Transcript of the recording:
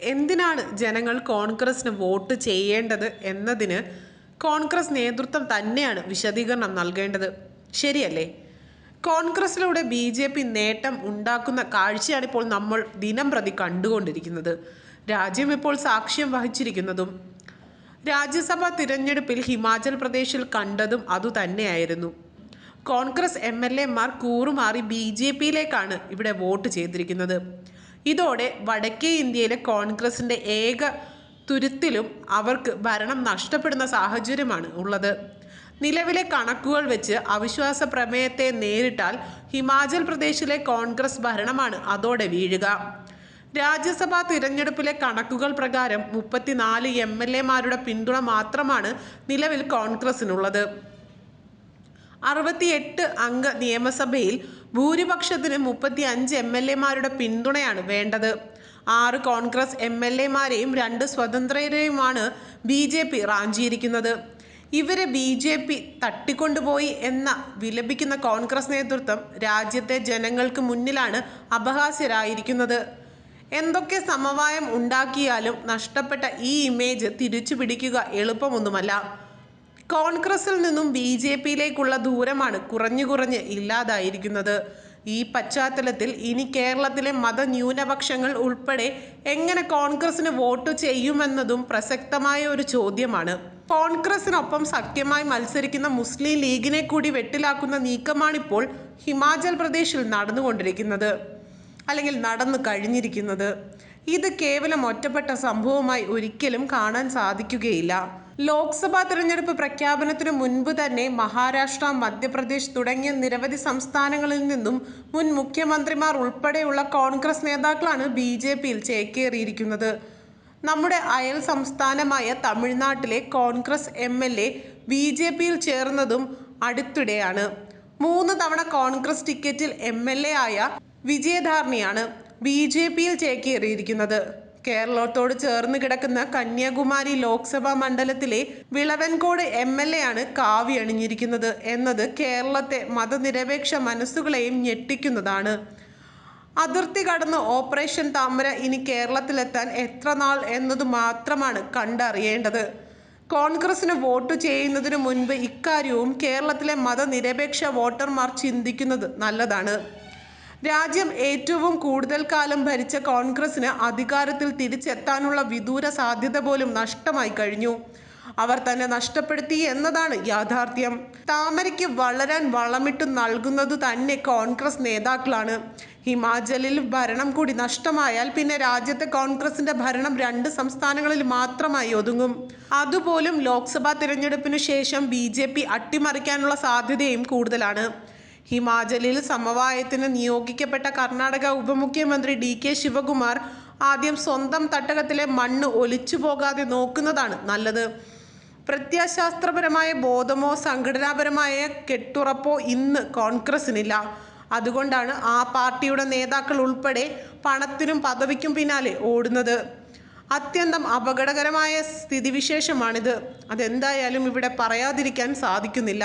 എന്തിനാണ് ജനങ്ങൾ കോൺഗ്രസിന് വോട്ട് ചെയ്യേണ്ടത് എന്നതിന് കോൺഗ്രസ് നേതൃത്വം തന്നെയാണ് വിശദീകരണം നൽകേണ്ടത്. ശരിയല്ലേ? കോൺഗ്രസിലൂടെ ബി ജെ പി നേട്ടം ഉണ്ടാക്കുന്ന കാഴ്ചയാണ് ഇപ്പോൾ നമ്മൾ ദിനം പ്രതി കണ്ടുകൊണ്ടിരിക്കുന്നത്. രാജ്യം ഇപ്പോൾ സാക്ഷ്യം വഹിച്ചിരിക്കുന്നതും രാജ്യസഭാ തിരഞ്ഞെടുപ്പിൽ ഹിമാചൽ പ്രദേശിൽ കണ്ടതും അതുതന്നെയായിരുന്നു കോൺഗ്രസ് എം എൽ എമാർ കൂറുമാറി ബി ജെ പിയിലേക്കാണ് ഇവിടെ വോട്ട് ചെയ്തിരിക്കുന്നത്. ഇതോടെ വടക്കേ ഇന്ത്യയിലെ കോൺഗ്രസിന്റെ ഏക തുരുത്തിലും അവർക്ക് ഭരണം നഷ്ടപ്പെടുന്ന സാഹചര്യമാണ് ഉള്ളത്. നിലവിലെ കണക്കുകൾ വെച്ച് അവിശ്വാസ പ്രമേയത്തെ നേരിട്ടാൽ ഹിമാചൽ പ്രദേശിലെ കോൺഗ്രസ് ഭരണമാണ് അതോടെ വീഴുക. രാജ്യസഭാ തിരഞ്ഞെടുപ്പിലെ കണക്കുകൾ പ്രകാരം മുപ്പത്തിനാല് എം എൽ എമാരുടെ പിന്തുണ മാത്രമാണ് നിലവിൽ കോൺഗ്രസിനുള്ളത്. അറുപത്തിയെട്ട് അംഗ നിയമസഭയിൽ ഭൂരിപക്ഷത്തിന് മുപ്പത്തി അഞ്ച് എം എൽ എമാരുടെ പിന്തുണയാണ് വേണ്ടത്. ആറ് കോൺഗ്രസ് എം എൽ എമാരെയും രണ്ട് സ്വതന്ത്രരെയുമാണ് ബി ജെ പി റാഞ്ചിയിരിക്കുന്നത്. ഇവരെ ബി ജെ പി തട്ടിക്കൊണ്ടുപോയി എന്ന വിലപിക്കുന്ന കോൺഗ്രസ് നേതൃത്വം രാജ്യത്തെ ജനങ്ങൾക്ക് മുന്നിലാണ് അപഹാസ്യരായിരിക്കുന്നത്. എന്തൊക്കെ സമവായം ഉണ്ടാക്കിയാലും നഷ്ടപ്പെട്ട ഈ ഇമേജ് തിരിച്ചു പിടിക്കുക എളുപ്പമൊന്നുമല്ല. കോൺഗ്രസിൽ നിന്നും ബി ജെ പിയിലേക്കുള്ള ദൂരമാണ് കുറഞ്ഞു കുറഞ്ഞ് ഇല്ലാതായിരിക്കുന്നത്. ഈ പശ്ചാത്തലത്തിൽ ഇനി കേരളത്തിലെ മതന്യൂനപക്ഷങ്ങൾ ഉൾപ്പെടെ എങ്ങനെ കോൺഗ്രസിന് വോട്ട് ചെയ്യുമെന്നതും പ്രസക്തമായ ഒരു ചോദ്യമാണ്. കോൺഗ്രസിനൊപ്പം സഖ്യമായി മത്സരിക്കുന്ന മുസ്ലിം ലീഗിനെ കൂടി വെട്ടിലാക്കുന്ന നീക്കമാണിപ്പോൾ ഹിമാചൽ പ്രദേശിൽ നടന്നുകൊണ്ടിരിക്കുന്നത്. അല്ലെങ്കിൽ നടന്നു കഴിഞ്ഞിരിക്കുന്നത്. ഇത് കേവലം ഒറ്റപ്പെട്ട സംഭവമായി ഒരിക്കലും കാണാൻ സാധിക്കുകയില്ല. ലോക്സഭാ തെരഞ്ഞെടുപ്പ് പ്രഖ്യാപനത്തിനു മുൻപ് തന്നെ മഹാരാഷ്ട്ര മധ്യപ്രദേശ് തുടങ്ങിയ നിരവധി സംസ്ഥാനങ്ങളിൽ നിന്നും മുൻ മുഖ്യമന്ത്രിമാർ ഉൾപ്പെടെയുള്ള കോൺഗ്രസ് നേതാക്കളാണ് ബി ജെ പിയിൽ ചേക്കേറിയിരിക്കുന്നത്. നമ്മുടെ അയൽ സംസ്ഥാനമായ തമിഴ്നാട്ടിലെ Congress M L A B J പിയിൽ ചേർന്നതും അടുത്തിടെയാണ്. മൂന്ന് തവണ കോൺഗ്രസ് ടിക്കറ്റിൽ എം എൽ എ ആയ വിജയധാരണിയാണ് ബി ജെ പിയിൽ ചേക്കേറിയിരിക്കുന്നത്. കേരളത്തോട് ചേർന്ന് കിടക്കുന്ന കന്യാകുമാരി ലോക്സഭാ മണ്ഡലത്തിലെ വിളവൻകോട് എം എൽ എ ആണ് കാവി അണിഞ്ഞിരിക്കുന്നത് എന്നത് കേരളത്തെ മതനിരപേക്ഷ മനസ്സുകളെയും ഞെട്ടിക്കുന്നതാണ്. അതിർത്തി കടന്ന് ഓപ്പറേഷൻ താമര ഇനി കേരളത്തിലെത്താൻ എത്ര നാൾ എന്നത് മാത്രമാണ് കണ്ടറിയേണ്ടത്. കോൺഗ്രസിന് വോട്ട് ചെയ്യുന്നതിന് മുൻപ് ഇക്കാര്യവും കേരളത്തിലെ മതനിരപേക്ഷ വോട്ടർമാർ ചിന്തിക്കുന്നത് നല്ലതാണ്. രാജ്യം ഏറ്റവും കൂടുതൽ കാലം ഭരിച്ച കോൺഗ്രസിന് അധികാരത്തിൽ തിരിച്ചെത്താനുള്ള വിദൂര സാധ്യത പോലും നഷ്ടമായി കഴിഞ്ഞു. അവർ തന്നെ നഷ്ടപ്പെടുത്തി എന്നതാണ് യാഥാർത്ഥ്യം. താമരയ്ക്ക് വളരാൻ വളമിട്ട് നൽകുന്നത് തന്നെ കോൺഗ്രസ് നേതാക്കളാണ്. ഹിമാചലിൽ ഭരണം കൂടി നഷ്ടമായാൽ പിന്നെ രാജ്യത്തെ കോൺഗ്രസിന്റെ ഭരണം രണ്ട് സംസ്ഥാനങ്ങളിൽ മാത്രമായി ഒതുങ്ങും. അതുപോലും ലോക്സഭാ തിരഞ്ഞെടുപ്പിനു ശേഷം ബി അട്ടിമറിക്കാനുള്ള സാധ്യതയും കൂടുതലാണ്. ഹിമാചലിൽ സമവായത്തിന് നിയോഗിക്കപ്പെട്ട കർണാടക ഉപമുഖ്യമന്ത്രി ഡി കെ ശിവകുമാർ ആദ്യം സ്വന്തം തട്ടകത്തിലെ മണ്ണ് ഒലിച്ചു പോകാതെ നോക്കുന്നതാണ് നല്ലത്. പ്രത്യാശാസ്ത്രപരമായ ബോധമോ സംഘടനാപരമായ കെട്ടുറപ്പോ ഇന്ന് കോൺഗ്രസിനില്ല. അതുകൊണ്ടാണ് ആ പാർട്ടിയുടെ നേതാക്കൾ ഉൾപ്പെടെ പണത്തിനും പദവിക്കും പിന്നാലെ ഓടുന്നത്. അത്യന്തം അപകടകരമായ സ്ഥിതിവിശേഷമാണിത്. അതെന്തായാലും ഇവിടെ പറയാതിരിക്കാൻ സാധിക്കുന്നില്ല.